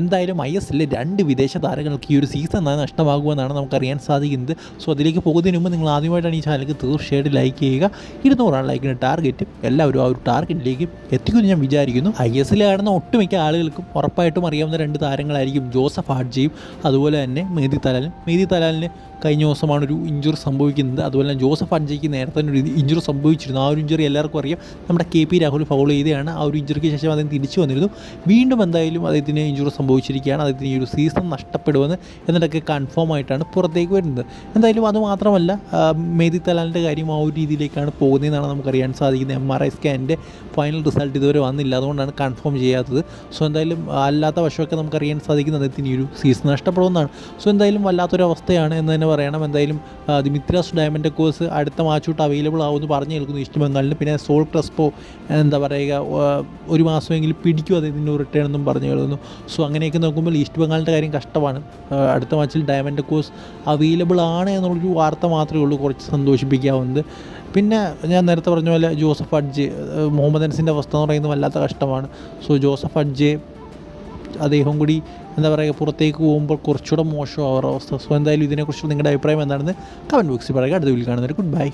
എന്തായാലും I S എല്ലിൽ രണ്ട് വിദേശ താരങ്ങൾക്ക് ഈ ഒരു സീസൺ തന്നെ നഷ്ടമാകുമെന്നാണ് നമുക്കറിയാൻ സാധിക്കുന്നത്. സോ അതിലേക്ക് പോകുന്നതിന് മുമ്പ് നിങ്ങൾ ആദ്യമായിട്ടാണ് ഈ ചാനലിലേക്ക് തീർച്ചയായിട്ടും ലൈക്ക് ചെയ്യുക. ഇരുന്നൂറാണ് ലൈക്കിന്റെ ടാർഗറ്റ് എല്ലാവരും ആ ഒരു ടാർഗറ്റിലേക്ക് എത്തിക്കുമെന്ന് ഞാൻ വിചാരിക്കുന്നു. ഐ എസ് എല്ലിൽ കാണുന്ന ഒട്ടുമിക്ക ആളുകൾക്കും ഉറപ്പായിട്ടും അറിയാവുന്ന രണ്ട് താരങ്ങളായിരിക്കും ജോസഫ് ഹാഡ്ജിയും അതുപോലെ തന്നെ മേതി തലാലും. മേതി തലാലിന് കഴിഞ്ഞ ദിവസമാണ് ഒരു ഇഞ്ചുറി സംഭവിക്കുന്നത്. അതുപോലെ തന്നെ ജോസഫ് അഞ്ചയ്ക്ക് നേരത്തെ തന്നെ ഒരു ഇഞ്ചുറി സംഭവിച്ചിരുന്നു. ആ ഒരു ഇഞ്ചുറി എല്ലാവർക്കും അറിയാം. നമ്മുടെ കെ പി രാഹുൽ ഫൗൾ ചെയ്തതാണ് ആ ഒരു ഇഞ്ചുറിക്ക് ശേഷം അദ്ദേഹം തിരിച്ചു വന്നിരുന്നു. വീണ്ടും എന്തായാലും അദ്ദേഹത്തിന് ഇഞ്ചുറി സംഭവിച്ചിരിക്കുകയാണ്. അദ്ദേഹത്തിന് ഈ ഒരു സീസൺ നഷ്ടപ്പെടുമെന്ന് എന്നിട്ടൊക്കെ കൺഫേം ആയിട്ടാണ് പുറത്തേക്ക് വരുന്നത്. എന്തായാലും അത് മാത്രമല്ല മേദി തലാലിന്റെ കാര്യം ആ ഒരു രീതിയിലേക്കാണ് പോകുന്നതെന്നാണ് നമുക്കറിയാൻ സാധിക്കുന്നത്. എം ആർ ഐ സ്കാനിന്റെ ഫൈനൽ റിസൾട്ട് ഇതുവരെ വന്നില്ല. അതുകൊണ്ടാണ് കൺഫേം ചെയ്യാത്തത്. സോ എന്തായാലും അല്ലാത്ത വശമൊക്കെ നമുക്കറിയാൻ സാധിക്കുന്നത് അദ്ദേഹത്തിന് ഈ ഒരു സീസൺ നഷ്ടപ്പെടുമെന്നാണ്. സോ എന്തായാലും വല്ലാത്തൊരു അവസ്ഥയാണ് എന്ന് തന്നെ പറയണം. എന്തായാലും ദിമിത്രാസ് ഡയമണ്ട് കോഴ്സ് അടുത്ത മാച്ച് അവൈലബിൾ ആവുമെന്ന് പറഞ്ഞു കേൾക്കുന്നു ഈസ്റ്റ് ബംഗാളിന് പിന്നെ സോൾ ക്രസ്പോ എന്താ പറയുക ഒരു മാസമെങ്കിലും പിടിക്കും അദ്ദേഹത്തിന്റെ റിട്ടേൺ എന്നും പറഞ്ഞു കേൾക്കുന്നു. സോ അങ്ങനെയൊക്കെ നോക്കുമ്പോൾ ഈസ്റ്റ് ബംഗാളിന്റെ കാര്യം കഷ്ടമാണ്. അടുത്ത മാച്ചിൽ ഡയമണ്ട് കോഴ്സ് അവൈലബിൾ ആണ് എന്നുള്ളൊരു വാർത്ത മാത്രമേ ഉള്ളൂ. കുറച്ച് സന്തോഷിപ്പിക്കാവുന്നത്. പിന്നെ ഞാൻ നേരത്തെ പറഞ്ഞ പോലെ ജോസഫ് അഡ്ജ് മുഹമ്മദ് അൻസിന്റെ അവസ്ഥ എന്ന് പറയുന്നത് വല്ലാത്ത കഷ്ടമാണ്. സോ ജോസഫ് അഡ്ജെ അദ്ദേഹം കൂടി എന്താ പറയുക പുറത്തേക്ക് പോകുമ്പോൾ കുറച്ചുകൂടെ മോശം അവരുടെ അവസ്ഥ. സോ എന്തായാലും ഇതിനെക്കുറിച്ച് നിങ്ങളുടെ അഭിപ്രായം എന്താണെന്ന് കമന്റ് ബോക്സിൽ പറയുക. അടുത്ത വീട്ടിൽ കാണുന്നവർ ഗുഡ് ബൈ